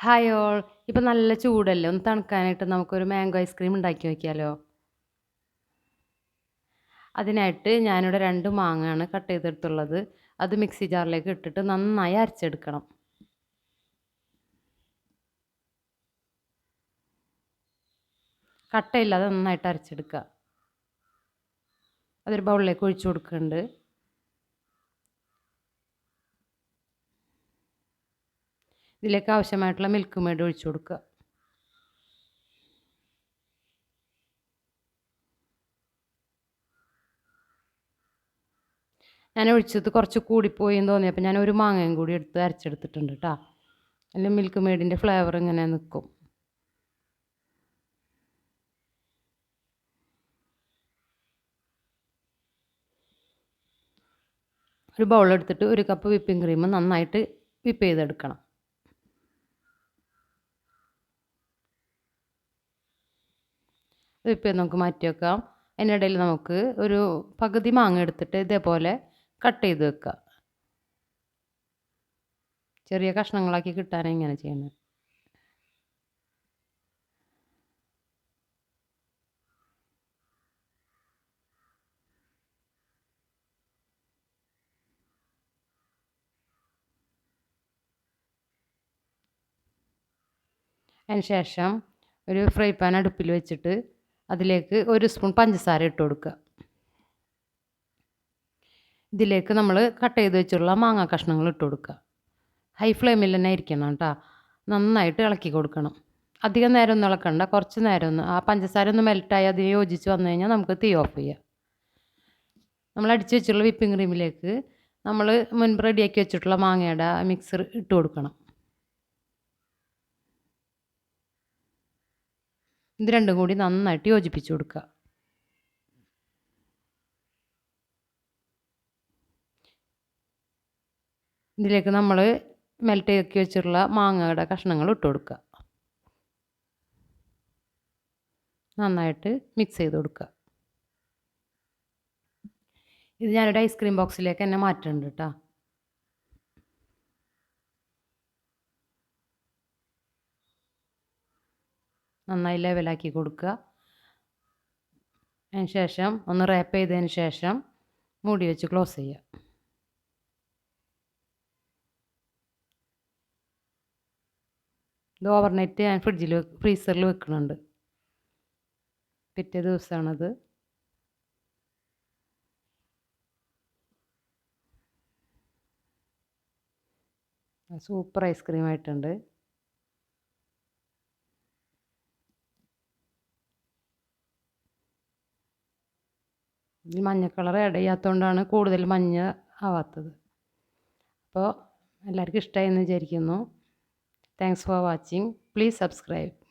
Hi all ഇപ്പം നല്ല ചൂടല്ലേ? ഒന്ന് തണുക്കാനായിട്ട് നമുക്കൊരു മാംഗോ ഐസ്ക്രീം ഉണ്ടാക്കി നോക്കിയാലോ? അതിനായിട്ട് ഞാനിവിടെ രണ്ട് മാങ്ങയാണ് കട്ട് ചെയ്തെടുത്തുള്ളത്. അത് മിക്സി ജാറിലേക്ക് ഇട്ടിട്ട് നന്നായി അരച്ചെടുക്കണം. കട്ടയില്ലാതെ നന്നായിട്ട് അരച്ചെടുക്കുക. അതൊരു ബൗളിലേക്ക് ഒഴിച്ചു കൊടുക്കുന്നുണ്ട്. ഇതിലേക്ക് ആവശ്യമായിട്ടുള്ള മിൽക്ക് മേഡ് ഒഴിച്ചു കൊടുക്കുക. ഞാൻ ഒഴിച്ചത് കുറച്ച് കൂടിപ്പോയി എന്ന് തോന്നിയപ്പോൾ ഞാൻ ഒരു മാങ്ങയും കൂടി എടുത്ത് അരച്ചെടുത്തിട്ടുണ്ട് കേട്ടോ അതിൽ മിൽക്ക് മേഡിന്റെ ഫ്ലേവർ ഇങ്ങനെ നിൽക്കും ഒരു ബൗൾ എടുത്തിട്ട് ഒരു കപ്പ് വിപ്പിംഗ് ക്രീം നന്നായിട്ട് വിപ്പ് ചെയ്തെടുക്കണം. ചെയ്ത് നമുക്ക് മാറ്റി വെക്കാം. അതിനിടയിൽ നമുക്ക് ഒരു പകുതി മാങ്ങ എടുത്തിട്ട് ഇതേപോലെ കട്ട് ചെയ്ത് വെക്കുക ചെറിയ കഷ്ണങ്ങളാക്കി കിട്ടാനാണ് ഇങ്ങനെ ചെയ്യുന്നത്. അതിന് ശേഷം ഒരു ഫ്രൈ പാൻ അടുപ്പിൽ വെച്ചിട്ട് അതിലേക്ക് ഒരു സ്പൂൺ പഞ്ചസാര ഇട്ട് കൊടുക്കുക. ഇതിലേക്ക് നമ്മൾ കട്ട് ചെയ്ത് വെച്ചുള്ള മാങ്ങ കഷ്ണങ്ങൾ ഇട്ട് കൊടുക്കുക. ഹൈ ഫ്ലെയിമിൽ തന്നെ ഇരിക്കണം കേട്ടോ. നന്നായിട്ട് ഇളക്കി കൊടുക്കണം. അധികം നേരം ഒന്നും ഇളക്കണ്ട. കുറച്ച് നേരം ഒന്ന് ആ പഞ്ചസാര ഒന്ന് മെൽറ്റായി അതിന് യോജിച്ച് വന്നു കഴിഞ്ഞാൽ നമുക്ക് തീ ഓഫ് ചെയ്യാം. നമ്മൾ അടിച്ച് വെച്ചിട്ടുള്ള വിപ്പിംഗ് ക്രീമിലേക്ക് നമ്മൾ മുൻപ് റെഡിയാക്കി വെച്ചിട്ടുള്ള മാങ്ങയുടെ മിക്സർ ഇട്ട് കൊടുക്കണം. ഇത് രണ്ടും കൂടി നന്നായിട്ട് യോജിപ്പിച്ച് കൊടുക്കുക. ഇതിലേക്ക് നമ്മൾ മെൽറ്റ് ആക്കി വെച്ചിട്ടുള്ള മാങ്ങയുടെ കഷ്ണങ്ങൾ ഇട്ട് കൊടുക്കുക. നന്നായിട്ട് മിക്സ് ചെയ്ത് കൊടുക്കുക. ഇത് ഞാനൊരു ഐസ്ക്രീം ബോക്സിലേക്ക് തന്നെ മാറ്റുന്നുണ്ട് കേട്ടോ നന്നായി ലെവലാക്കി കൊടുക്കുക. അതിന് ശേഷം ഒന്ന് റാപ്പ് ചെയ്തതിന് ശേഷം മൂടി വെച്ച് ക്ലോസ് ചെയ്യുക. ഇത് ഓവർനൈറ്റ് ഞാൻ ഫ്രിഡ്ജിൽ ഫ്രീസറിൽ വെക്കുന്നുണ്ട്. പിറ്റേ ദിവസമാണത്. സൂപ്പർ ഐസ്ക്രീം ആയിട്ടുണ്ട്. മഞ്ഞ കളർ ആഡ് ചെയ്യാത്തതുകൊണ്ടാണ് കൂടുതൽ മഞ്ഞ ആവാത്തത്. അപ്പോൾ എല്ലാവർക്കും ഇഷ്ടമായി എന്ന് വിചാരിക്കുന്നു. Thanks for watching please subscribe